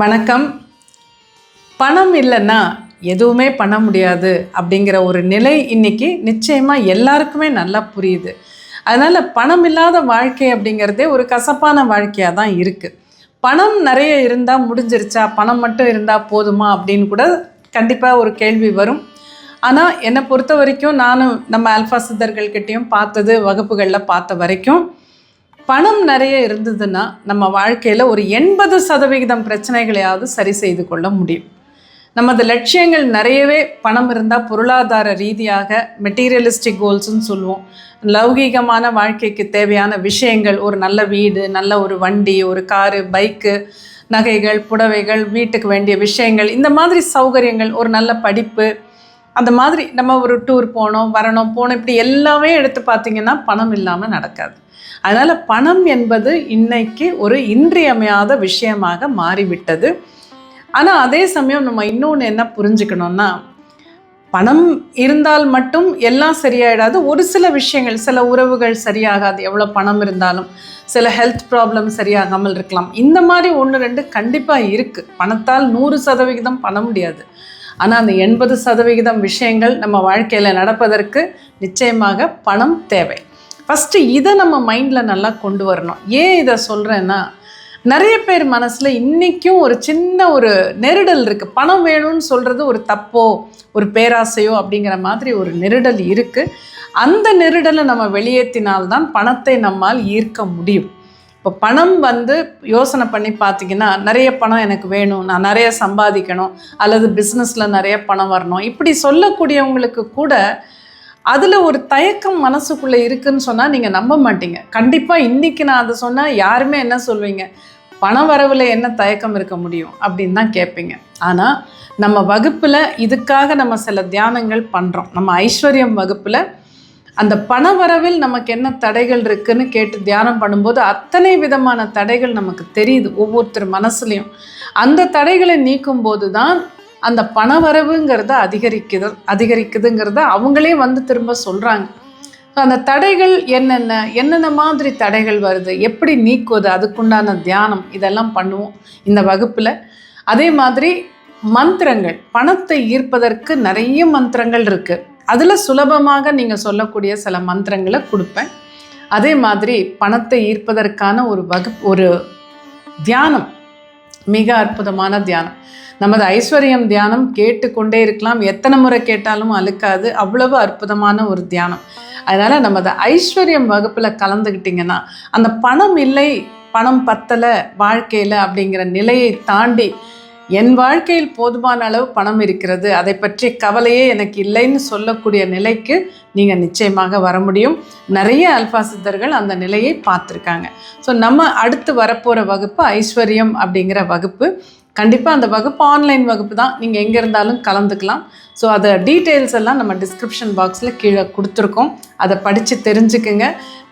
வணக்கம். பணம் இல்லைன்னா எதுவுமே பண்ண முடியாது அப்படிங்கிற ஒரு நிலை இன்னைக்கு நிச்சயமாக எல்லாருக்குமே நல்லா புரியுது. அதனால் பணம் இல்லாத வாழ்க்கை அப்படிங்கிறதே ஒரு கசப்பான வாழ்க்கையாக தான் இருக்குது பணம் நிறைய இருந்தால் முடிஞ்சிருச்சா? பணம் மட்டும் இருந்தால் போதுமா அப்படின்னு கூட கண்டிப்பாக ஒரு கேள்வி வரும். ஆனால் என்னை பொறுத்த வரைக்கும் நானும் நம்ம ஆல்ஃபா சித்தர்கள்கிட்டையும் பார்த்தது வகுப்புகளில் பார்த்த வரைக்கும் பணம் நிறைய இருந்ததுன்னா நம்ம வாழ்க்கையில் ஒரு எண்பது சதவிகிதம் பிரச்சனைகளையாவது சரி செய்து கொள்ள முடியும். நமது லட்சியங்கள் நிறையவே பணம் இருந்தால் பொருளாதார ரீதியாக மெட்டீரியலிஸ்டிக் கோல்ஸ்ன்னு சொல்லுவோம். லௌகீகமான வாழ்க்கைக்கு தேவையான விஷயங்கள் ஒரு நல்ல வீடு நல்ல ஒரு வண்டி ஒரு காரு பைக்கு நகைகள் புடவைகள் வீட்டுக்கு வேண்டிய விஷயங்கள் இந்த மாதிரி சௌகரியங்கள் ஒரு நல்ல படிப்பு அந்த மாதிரி நம்ம ஒரு டூர் போனோம் வரணும் போனோம் இப்படி எல்லாமே எடுத்து பார்த்தீங்கன்னா பணம் இல்லாமல் நடக்காது. அதனால் பணம் என்பது இன்னைக்கு ஒரு இன்றியமையாத விஷயமாக மாறிவிட்டது. ஆனால் அதே சமயம் நம்ம இன்னொன்று என்ன புரிஞ்சுக்கணும்னா பணம் இருந்தால் மட்டும் எல்லாம் சரியாயிடாது. ஒரு சில விஷயங்கள் சில உறவுகள் சரியாகாது. எவ்வளோ பணம் இருந்தாலும் சில ஹெல்த் ப்ராப்ளம் சரியாகாமல் இருக்கலாம். இந்த மாதிரி ஒன்று ரெண்டு கண்டிப்பாக இருக்குது பணத்தால் நூறு சதவிகிதம் பண்ண முடியாது. ஆனால் அந்த எண்பது சதவிகிதம் விஷயங்கள் நம்ம வாழ்க்கையில் நடப்பதற்கு நிச்சயமாக பணம் தேவை. ஃபஸ்ட்டு இதை நம்ம மைண்டில் நல்லா கொண்டு வரணும். ஏன் இதை சொல்கிறேன்னா நிறைய பேர் மனசில் இன்றைக்கும் ஒரு சின்ன ஒரு நெருடல் இருக்குது பணம் வேணும்னு சொல்கிறது ஒரு தப்போ ஒரு பேராசையோ அப்படிங்கிற மாதிரி ஒரு நெருடல் இருக்குது அந்த நெருடலை நம்ம வெளியேற்றினால்தான் பணத்தை நம்மால் ஈர்க்க முடியும். இப்போ பணம் வந்து யோசனை பண்ணி பார்த்தீங்கன்னா நிறைய பணம் எனக்கு வேணும் நான் நிறைய சம்பாதிக்கணும் அல்லது பிஸ்னஸில் நிறைய பணம் வரணும். இப்படி சொல்லக்கூடியவங்களுக்கு கூட அதில் ஒரு தயக்கம் மனசுக்குள்ளே இருக்குன்னு சொன்னால் நீங்கள் நம்ப மாட்டீங்க. கண்டிப்பாக இன்றைக்கி நான் அதை சொன்னால் யாருமே என்ன சொல்வீங்க? பண வரவில் என்ன தயக்கம் இருக்க முடியும்? அப்படின்னு தான் கேட்பீங்க. ஆனால் நம்ம வகுப்பில் இதுக்காக நம்ம சில தியானங்கள் பண்ணுறோம் நம்ம ஐஸ்வர்யம் வகுப்பில் அந்த பண வரவில் நமக்கு என்ன தடைகள் இருக்குன்னு கேட்டு தியானம் பண்ணும்போது அத்தனை விதமான தடைகள் நமக்கு தெரியுது ஒவ்வொருத்தர் மனசுலையும். அந்த தடைகளை நீக்கும் போது தான் அந்த பணவரவுங்கிறத அதிகரிக்குது அதிகரிக்குதுங்கிறத அவங்களே வந்து திரும்ப சொல்கிறாங்க ஸோ அந்த தடைகள் என்னென்ன என்னென்ன மாதிரி தடைகள் வருது எப்படி நீக்குவது அதுக்குண்டான தியானம் இதெல்லாம் பண்ணுவோம் இந்த வகுப்பில். அதே மாதிரி மந்திரங்கள் பணத்தை ஈர்ப்பதற்கு நிறைய மந்திரங்கள் இருக்குது அதில் சுலபமாக நீங்கள் சொல்லக்கூடிய சில மந்திரங்களை கொடுப்பேன். அதே மாதிரி பணத்தை ஈர்ப்பதற்கான ஒரு வகுப்பு ஒரு தியானம் மிக அற்புதமான தியானம். நமது ஐஸ்வர்யம் தியானம் கேட்டுக்கொண்டே இருக்கலாம். எத்தனை முறை கேட்டாலும் அழுக்காது. அவ்வளவு அற்புதமான ஒரு தியானம். அதனால் நமது ஐஸ்வர்யம் வகுப்பில் கலந்துக்கிட்டிங்கன்னா அந்த பணம் இல்லை பணம் பத்தலை வாழ்க்கையில் அப்படிங்கிற நிலையை தாண்டி என் வாழ்க்கையில் போதுமான அளவு பணம் இருக்கிறது. அதை பற்றி கவலையே எனக்கு இல்லைன்னு சொல்லக்கூடிய நிலைக்கு நீங்கள் நிச்சயமாக வர முடியும். நிறைய அல்பா சித்தர்கள் அந்த நிலையை பார்த்துருக்காங்க. ஸோ நம்ம அடுத்து வரப்போகிற வகுப்பு ஐஸ்வர்யம் அப்படிங்கிற வகுப்பு. கண்டிப்பாக அந்த வகுப்பு ஆன்லைன் வகுப்பு தான். நீங்கள் எங்கே இருந்தாலும் கலந்துக்கலாம். ஸோ அதை டீட்டெயில்ஸ் எல்லாம் நம்ம டிஸ்கிரிப்ஷன் பாக்ஸில் கீழே கொடுத்துருக்கோம். அதை படித்து தெரிஞ்சுக்குங்க.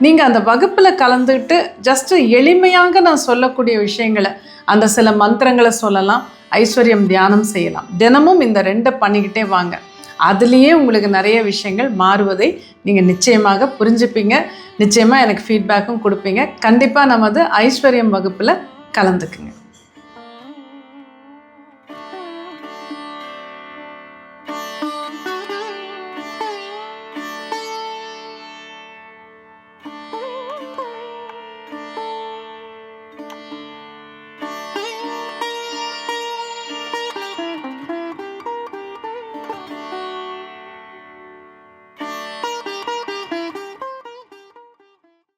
நீங்கள் அந்த வகுப்பில் கலந்துக்கிட்டு ஜஸ்ட்டு எளிமையாக நான் சொல்லக்கூடிய விஷயங்களை அந்த சில மந்திரங்களை சொல்லலாம். ஐஸ்வர்யம் தியானம் செய்யலாம். தினமும் இந்த ரெண்டை பண்ணிக்கிட்டே வாங்க. அதுலேயே உங்களுக்கு நிறைய விஷயங்கள் மாறுவதை நீங்கள் நிச்சயமாக புரிஞ்சுப்பீங்க. நிச்சயமாக எனக்கு ஃபீட்பேக்கும் கொடுப்பீங்க. கண்டிப்பாக நமது ஐஸ்வர்யம் வகுப்பில் கலந்துக்குங்க.